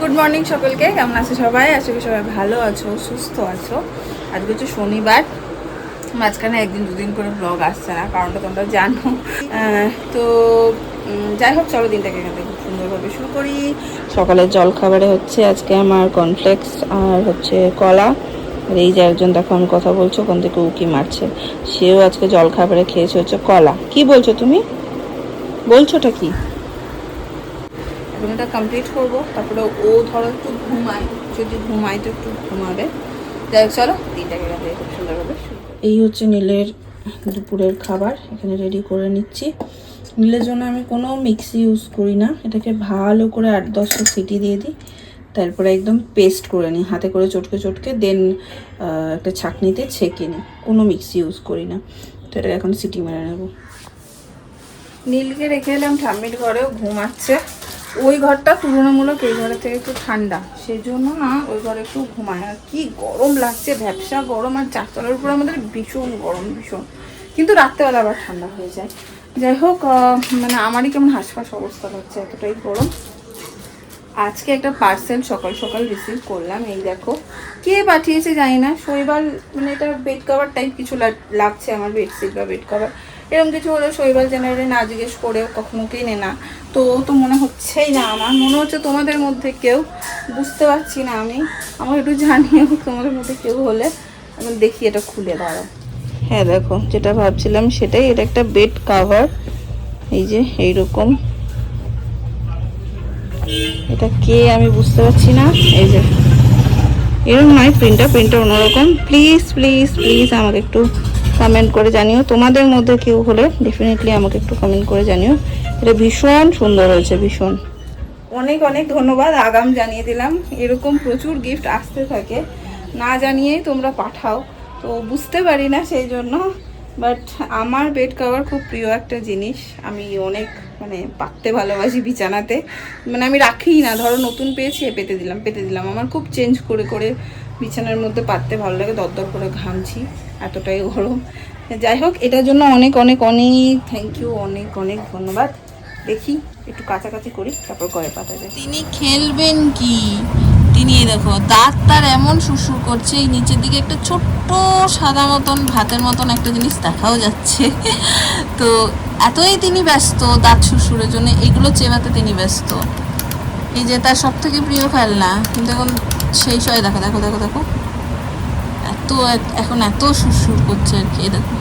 Good morning সকলকে, কেমন আছে সবাই? আশা করি সবাই ভালো আছো, সুস্থ আছো। আজকে হচ্ছে শনিবার, মাঝখানে একদিন দুদিন করে ব্লগ আসছে না, কারণটা তোমরা জানো। তো যাই হোক, চলো দিনটাকে এখান থেকে খুব সুন্দরভাবে শুরু করি। সকালের জল খাবারে হচ্ছে আজকে আমার কর্নফ্লেক্স আর হচ্ছে কলা। আর এই যে একজন দেখো আমি কথা বলছো, ওখান থেকে উকি মারছে। সেও আজকে জল খাবারে খেয়েছে হচ্ছে কলা। কি বলছো তুমি? বলছোটা কি? এটা কমপ্লিট করব তারপরে ও ধরো একটু ঘুমায় যদি ঘুমায় তো একটু ঘুমাবে। যাই হোক চলো দিনটাকে খুব সুন্দরভাবে এই হচ্ছে নীলের দুপুরের খাবার এখানে রেডি করে নিচ্ছি। নীলের জন্য আমি কোনো মিক্সি ইউজ করি না এটাকে ভালো করে আট দশটা সিটি দিয়ে দিই তারপরে একদম পেস্ট করে নিই হাতে করে চটকে চটকে দেন একটা ছাঁকনিতে ছেঁকে নিই কোনো মিক্সি ইউজ করি না। তো এটাকে এখন সিটি মেরে নেব। নীলকে রেখে এলাম ঠাম্মির ঘরেও ঘুমাচ্ছে ওই ঘরটা তুলনামূলক এই ঘরের থেকে একটু ঠান্ডা। সেই জন্য না ওই ঘরে একটু ঘুমায় আর কি গরম লাগছে ভ্যাবসা গরম আর চারতলার উপর আমাদের ভীষণ গরম, ভীষণ। কিন্তু রাত্রেবেলা আবার ঠান্ডা হয়ে যায়। যাই হোক মানে আমারই কেমন হাসপাস অবস্থা হচ্ছে, এতটাই গরম। আজকে একটা পার্সেল সকাল সকাল রিসিভ করলাম, এই দেখো। কে পাঠিয়েছে জানি না শৈবাল মানে এটা বেড কভার টাইপ কিছু লাগ- লাগছে আমার বেডশিট বা বেড কভার এরকম কিছু হলে শৈবাল জেনারেলি না জিজ্ঞেস করেও কখনো কিনে না। তো তো মনে হচ্ছেই না আমার। মনে হচ্ছে তোমাদের মধ্যে কেউ, বুঝতে পারছি না আমি। আমার একটু জানিও তোমাদের মধ্যে কেউ হলে। আমি দেখি এটা খুলে দাঁড়াও। হ্যাঁ দেখো, যেটা ভাবছিলাম সেটাই। এটা একটা বেড কাভার। এই যে, এইরকম। এটা কে আমি বুঝতে পারছি না। এই যে এরকম নয়, প্রিন্টটা প্রিন্টটা অন্যরকম। প্লিজ প্লিজ প্লিজ আমাকে একটু কমেন্ট করে জানিও। তোমাদের মধ্যে কেউ হলে ডেফিনেটলি আমাকে একটু কমেন্ট করে জানিও। এটা ভীষণ সুন্দর হয়েছে, ভীষণ। অনেক অনেক ধন্যবাদ, আগাম জানিয়ে দিলাম। এরকম প্রচুর গিফট আসতে থাকে। না জানিয়েই তোমরা পাঠাও। তো বুঝতে পারি না সেই জন্য বাট আমার বেড কভার খুব প্রিয় একটা জিনিস। আমি অনেক মানে পাততে ভালোবাসি বিছানাতে। মানে আমি রাখিই না। ধরো নতুন পেয়েছি পেতে দিলাম পেতে দিলাম। আমার খুব চেঞ্জ করে করে বিছানার মধ্যে পাততে ভালো লাগে। দরদর করে ঘামছি। এতটাই গরম। যাই হোক, এটার জন্য অনেক অনেক অনেক থ্যাংক ইউ অনেক অনেক ধন্যবাদ। দেখি, একটু কাছাকাছি করি, তারপর গয়ে পাতা যায় তিনি খেলবেন কি? তিনি দেখো, দাঁত তার এমন সুসুর করছে, এই নিচের দিকে একটা ছোট্ট সাদা মতন, ভাতের মতন একটা জিনিস দেখাও যাচ্ছে। তো এতই তিনি ব্যস্ত দাঁত সুসুরের জন্য, এগুলো চেবাতে তিনি ব্যস্ত। এই যে তার সব থেকে প্রিয় খেলনা, কিন্তু এখন সেই সময় দেখো দেখো দেখো দেখো। এত, এখন এত সুসুর করছে আর কি দেখো।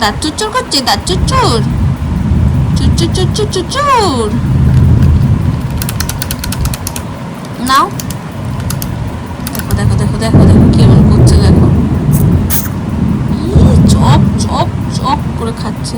দাঁত চুরচুর করছে, দাঁত চুরচুর। চুরচুর চুরচুর চুরচুর। নাও। দেখো দেখো দেখো দেখো দেখো, কেমন করছে, দেখো। চপ চপ চপ করে খাচ্ছে।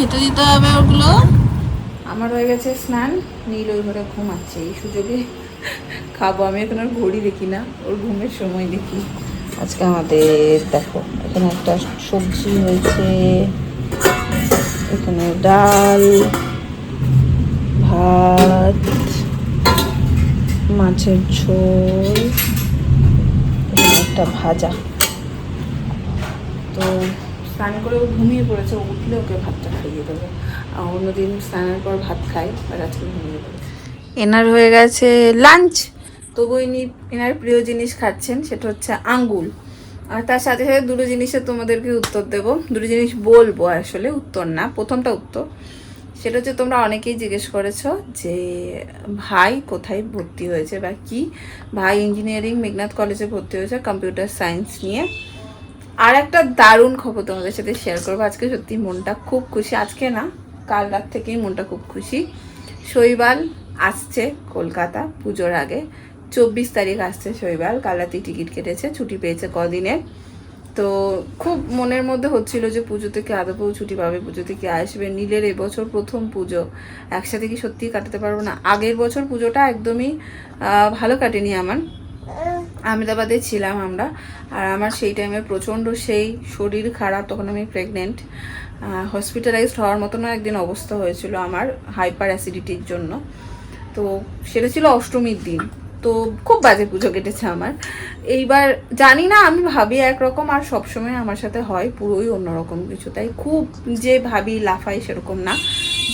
খেতে দিতে হবে ওগুলো? আমার হয়ে গেছে স্নান, নীল ওই ঘরে ঘুমাচ্ছে, এই সুযোগে খাব। আমি এখন আর ঘড়ি দেখি না, ওর ঘুমের সময় দেখি। আজকে আমাদের, দেখো, এখানে একটা সবজি হয়েছে, এখানে ডাল, ভাত, মাছের ঝোল একটা ভাজা। তো স্নান করে ও ঘুমিয়ে পড়েছে উঠলে ওকে ভাতটা খাইয়ে দেবো। অন্যদিন স্নানের পর ভাত খাই আর আজকে ঘুমিয়ে পড়েছে। এনার হয়ে গেছে লাঞ্চ তবু ইনি, এনার প্রিয় জিনিস খাচ্ছেন, সেটা হচ্ছে আঙ্গুল আর তার সাথে সাথে দুটো জিনিসের তোমাদেরকে উত্তর দেব। দুটো জিনিস বলব আসলে, উত্তর না, প্রথমটা উত্তর। সেটা হচ্ছে তোমরা অনেকেই জিজ্ঞেস করেছ যে, ভাই কোথায় ভর্তি হয়েছে বা কি? ভাই ইঞ্জিনিয়ারিং মেঘনাথ কলেজে ভর্তি হয়েছে কম্পিউটার সায়েন্স নিয়ে। আর একটা দারুণ খবর তোমাদের সাথে শেয়ার করব। আজকে সত্যি মনটা খুব খুশি। আজকে না, কাল রাত থেকেই মনটা খুব খুশি। শৈবাল আসছে কলকাতা পুজোর আগে। চব্বিশ তারিখ আসছে শৈবাল। কাল রাতেই টিকিট কেটেছে, ছুটি পেয়েছে কদিনের। তো খুব মনের মধ্যে হচ্ছিল যে পুজো থেকে আদৌ ছুটি পাবে, পুজো থেকে আসবে। নীলের এবছর প্রথম পুজো। একসাথে কি সত্যিই কাটাতে পারব না? আগের বছর পুজোটা একদমই ভালো কাটেনি আমার। আহমেদাবাদে ছিলাম আমরা, আর আমার সেই টাইমে প্রচণ্ড সেই শরীর খারাপ, তখন আমি প্রেগনেন্ট হসপিটালাইজড হওয়ার মতনও একদিন অবস্থা হয়েছিল আমার হাইপার অ্যাসিডিটির জন্য। তো সেটা ছিল অষ্টমীর দিন, তো খুব বাজে পুজো কেটেছে আমার। এইবার জানি না, আমি ভাবি একরকম আর সবসময় আমার সাথে হয়, পুরোই অন্যরকম কিছু। তাই খুব যে ভাবি লাফাই সেরকম না।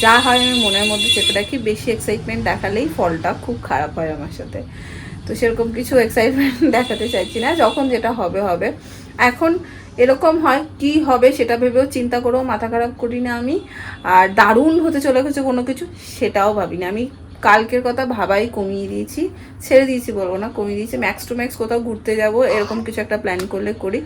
যা হয় আমি মনের মধ্যে চেপে রাখি, বেশি এক্সাইটমেন্ট দেখালেই ফলটা খুব খারাপ হয় আমার সাথে। তো সেরকম কিছু এক্সাইটমেন্ট দেখাতে চাইছি না যখন যেটা হবে হবে। এখন এরকম হয় কি হবে সেটা ভেবেও চিন্তা করেও মাথা খারাপ করি না আমি আর দারুণ হতে চলে গেছে কোনো কিছু সেটাও ভাবি না আমি কালকের কথা ভাবাই কমিয়ে দিয়েছি ছেড়ে দিয়েছি বলব না কমিয়ে দিয়েছি। ম্যাক্স টু ম্যাক্স কোথাও ঘুরতে যাব এরকম কিছু একটা প্ল্যান করলে করি।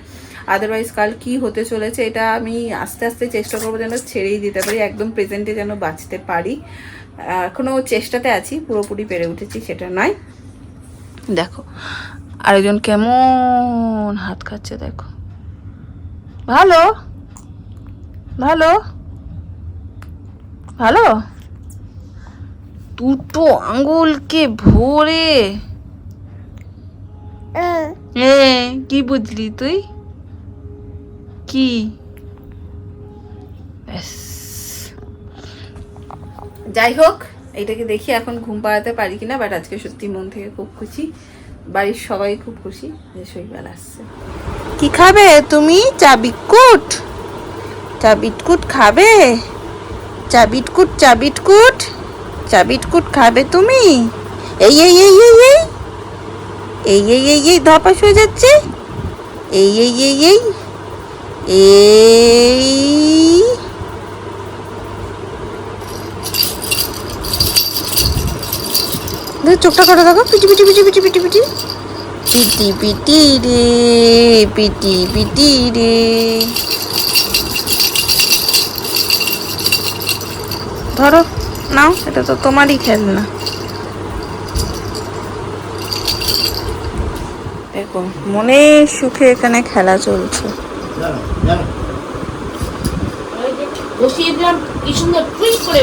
আদারওয়াইজ কাল কি হতে চলেছে এটা আমি আস্তে আস্তে চেষ্টা করব যেন ছেড়েই দিতে পারি একদম প্রেজেন্টে যেন বাঁচতে পারি। আহ, এখনও চেষ্টাতে আছি পুরোপুরি পেরে উঠেছি সেটা নয়। দেখো আরেকজন কেমন হাত খাচ্ছে দেখো। ভালো? ভালো? ভালো? দুটো আঙ্গুলকে ভরে। হ্যাঁ কি বুঝলি তুই? কি। যাই হোক এটাকে দেখি এখন ঘুম পাড়াতে পারি কিনা বাট আজকে সত্যি মন থেকে খুব খুশি। বাড়ির সবাই খুব খুশি যে শৈবাল আসছে। কি খাবে তুমি? চা বিটকুট? চা বিটকুট খাবে? চা বিটকুট চা বিটকুট? চা বিটকুট খাবে তুমি? এই এই এই এই এই। এই এই এই এই, ধপাস হয়ে যাচ্ছে। এই এই এই এই। এই। দেখো চোখটা করে দেখো পিটি পিটি পিটি পিটি পিটি পিটি। পিটি পিটি রে পিটি পিটি রে। ধরো নাও এটা তো তোমারই খেলনা। দেখো মনের সুখে এখানে খেলা চলছে। বসিয়ে দিলাম। কি সুন্দর টুই করে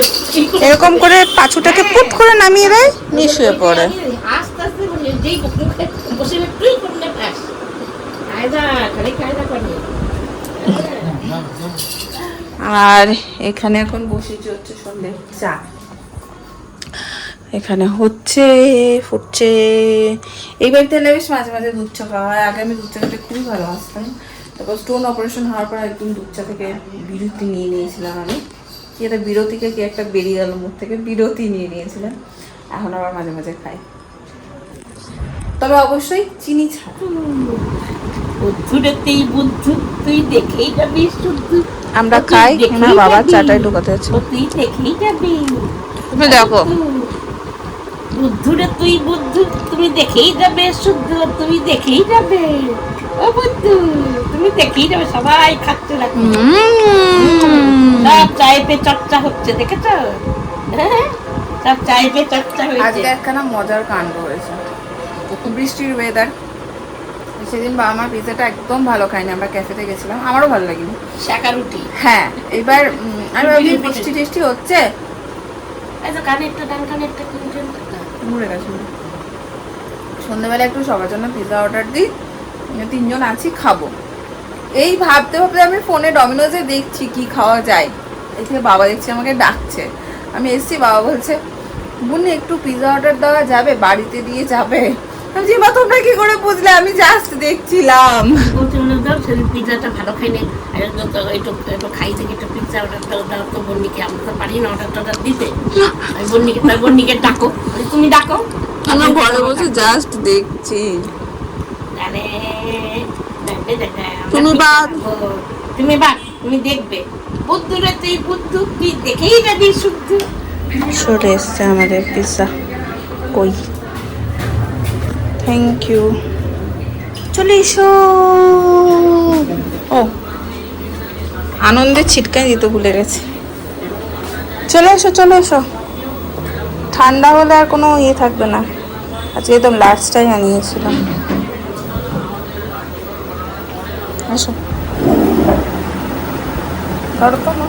এরকম করে পাছুটাকে পুট করে নামিয়ে দেয় নিয়ে শুয়ে পড়ে। আস্তে আস্তে যেই বসে টুই করলে ব্যাস। কায়দা খালি কায়দা করে। আর এখানে এখন বসেছি হচ্ছে সন্ধ্যে চা। এখানে হচ্ছে ফুটছে। এই বাড়িতে এলে বেশ মাঝে মাঝে দুধ চা খাওয়া হয়। আগে আমি দুধ চা খেতে খুবই ভালোবাসতাম। তারপর স্টোন অপারেশন হওয়ার পর একদম দুধ চা থেকে বিরতি নিয়ে নিয়েছিলাম আমি। কি একটা বিরতিকে কি একটা বেরিয়ে গেল মুখ থেকে? বিরতি নিয়ে নিয়েছিলাম এখন আবার মাঝে মাঝে খাই। তবে অবশ্যই চিনি ছাড়া। বুদ্ধুরেতেই বুদ্ধু তুই দেখেই যাবি শুদ্ধ। আমরা খাই না বাবা চাটাই ঢুকাতে তুই দেখেই যাবি। তুমি দেখো। বুদ্ধুরে তুই বুদ্ধু তুমি দেখেই যাবে শুদ্ধ তুমি দেখেই যাবে। ও বুদ্ধু। তুমি দেখেই যাবে? সবাই খাচ্ছে দেখো। সব চাইপে চর্চা হচ্ছে দেখেছ? হ্যাঁ সব চাইপে চর্চা হয়েছে। আজকে একখানা মজার কাণ্ড হয়েছে। বৃষ্টির ওয়েদার সেদিন বাবা আমার পিজাটা একদম ভালো খাইনি আমরা ক্যাফেতে গেছিলাম। আমারও ভালো লাগেনি। শাকা রুটি। হ্যাঁ এবার আমি ভাবছি বৃষ্টি টেস্টি হচ্ছে। গেছে সন্ধ্যেবেলা একটু সবার জন্য পিৎজা অর্ডার দিই। তিনজন আছি খাব। এই ভাবতে ভাবতে আমি ফোনে ডমিনোজে দেখছি কি খাওয়া যায়। এখানে বাবা দেখছি আমাকে ডাকছে। আমি এসছি বাবা বলছে বুনি একটু পিৎজা অর্ডার দেওয়া যাবে? বাড়িতে দিয়ে যাবে? আমি "মা, তোমরা কি করে বুঝলে? আমি জাস্ট দেখছিলাম। পিৎজাটা ভালো খাইনি। আর একটু একটু খাই থেকে একটু পিৎজা অর্ডার দাও দাও তো বন্নিকে। আমরা তো পারি না অর্ডার টর্ডার দিতে। আমি বন্নিকে তাই বন্নিকে ডাকো। তুমি ডাকো। আমি ঘরে বসে জাস্ট দেখছি। আরে আমরা তুমি তুমি তুমি দেখবে। বুদ্ধুরে তুই বুদ্ধু তুই দেখেই যাবি শুদ্ধ। এসছে আমাদের পিৎজা কই? থ্যাংক ইউ চলে এসো। ও আনন্দে ছিটকাই দিতে ভুলে গেছি। চলে এসো চলে এসো। ঠান্ডা হলে আর কোনো ইয়ে থাকবে না। আজকে একদম লাস্টটাই আনিয়েছিলাম। এসো ধরো তো না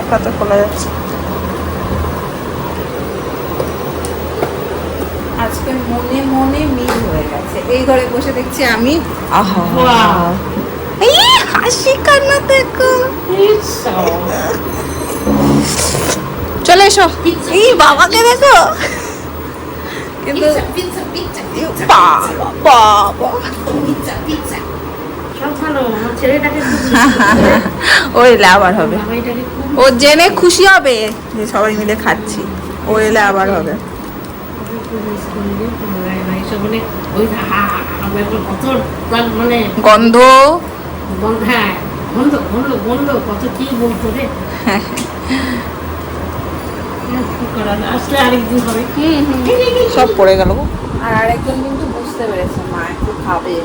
এক হাতে খোলা যাচ্ছে। আজকে মনে মনে মিল হয়ে গেছে। এই ঘরে বসে দেখছি আমি। আহা। এই, হাসি কান্না দেখো। চলে এসো। এই বাবাকে দেখো। কিন্তু বাবা বাবা ও এলে আবার হবে। ও জেনে খুশি হবে যে সবাই মিলে খাচ্ছি। ও এলে আবার হবে। গন্ধ? সব পড়ে গেল আর আরেকজন কিন্তু বুঝতে পেরেছে মা একটু খাবে।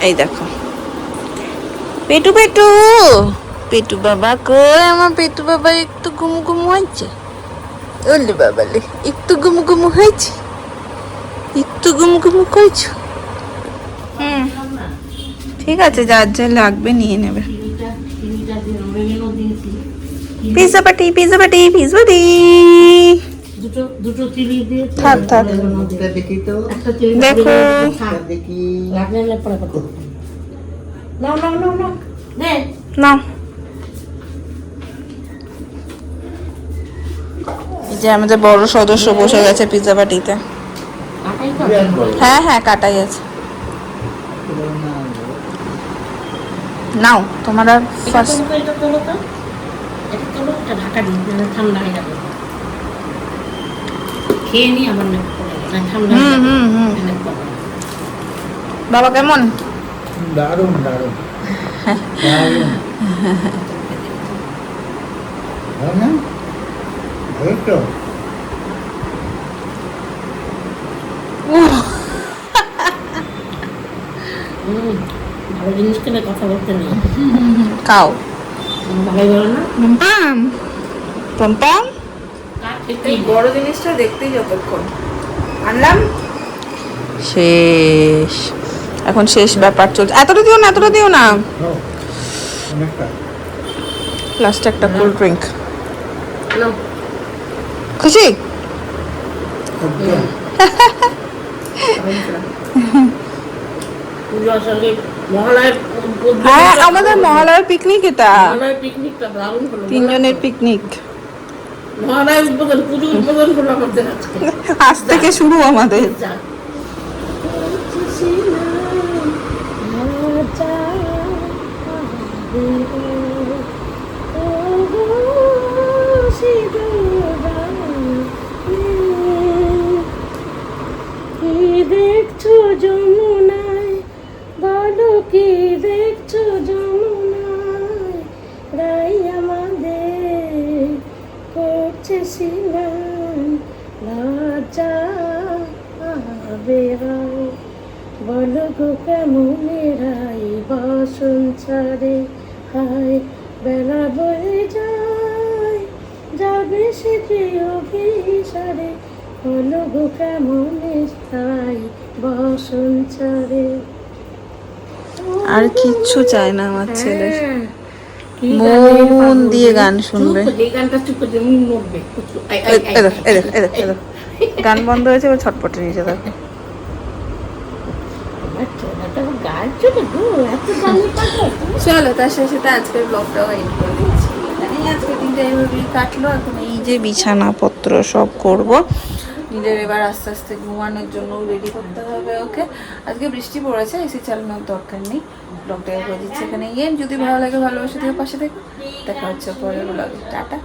এই দেখো। পেটু পেটু পেটু বাবা কই? আমার পেটু বাবা একটু গুমু গুমু হয়েছে। ওলে বাবা লে একটু গুমু গুমু হয়েছে? একটু গুমু গুমু করছ হুম ঠিক আছে যার যা লাগবে নিয়ে নেবে। চিনিটা চিনিটা দিয়ে অরিগেনো দিয়েছি পিজা পাটি পিজা পাটি পিজা পাটি দুটো দুটো চিলি দিয়েছি থাক, থাক। দেখি। তো একটা চিলি দেখো। থাক দেখি লাগলে না পরে কথা নাও নাও নাও নাও নে নাও যে আমাদের বড় সদস্য বসে গেছে পিজা পাটিতে কাটাই তো বিরাট বড়। হ্যাঁ হ্যাঁ কাটাই আছে। নাও তোমার আর ফার্স্ট এটা তোলো তো। এটা তোলো এটা ঢাকা দিই নাহলে ঠান্ডা হয়ে যাবে। খেয়ে নি আবার না ঠান্ডা হুম হুম হুম। বাবা কেমন? দারুণ দারুণ। দারুণ। ভালো না ভালো তো ভালো জিনিস খেলে কথা বলতে নেই। খাও বলো না। কার এই বড় জিনিসটা দেখতেই যতক্ষণ। আনলাম? শেষ। এখন শেষ ব্যাপার চলছে। এতটা দিও না এতটা দিও না। লাস্টে একটা কোল্ড ড্রিঙ্ক খুশি? হ্যাঁ আমাদের মহালয়ার পিকনিক এটা। তিনজনের পিকনিক আজ থেকে শুরু আমাদের। দেখছ যমুনায়? বলো কি দেখছ যমুনায়? রাই করছে সিনান লজ্জা হবে হয় বলো গো কেমন রাই বসন ছাড়ে হায় বেলা বয়ে যায়। যাবে সে যে অভিসারে বলো গো কেমন তাই বসন ছাড়ে। আর কিচ্ছু চায় না আমার ছেলের। হ্যাঁ, মন দিয়ে গান শুনবে। গান বন্ধ হয়েছে ছটপটে নিচে দেখো। চলে, তার সাথে সাথে আজকের ব্লগটাও এন্ড করে আজকে দিনটা কাটলো, এখন এই যে বিছানাপত্র সব করব। নিজের এবার আস্তে আস্তে ঘুমানোর রেডি করতে হবে ওকে। আজকে বৃষ্টি পড়েছে চালানোর দরকার নেই। করে এখানে। যদি ভালো লাগে, ভালোবাসা থেকে পাশে থেকে। দেখা হচ্ছে ব্লগে টাটা।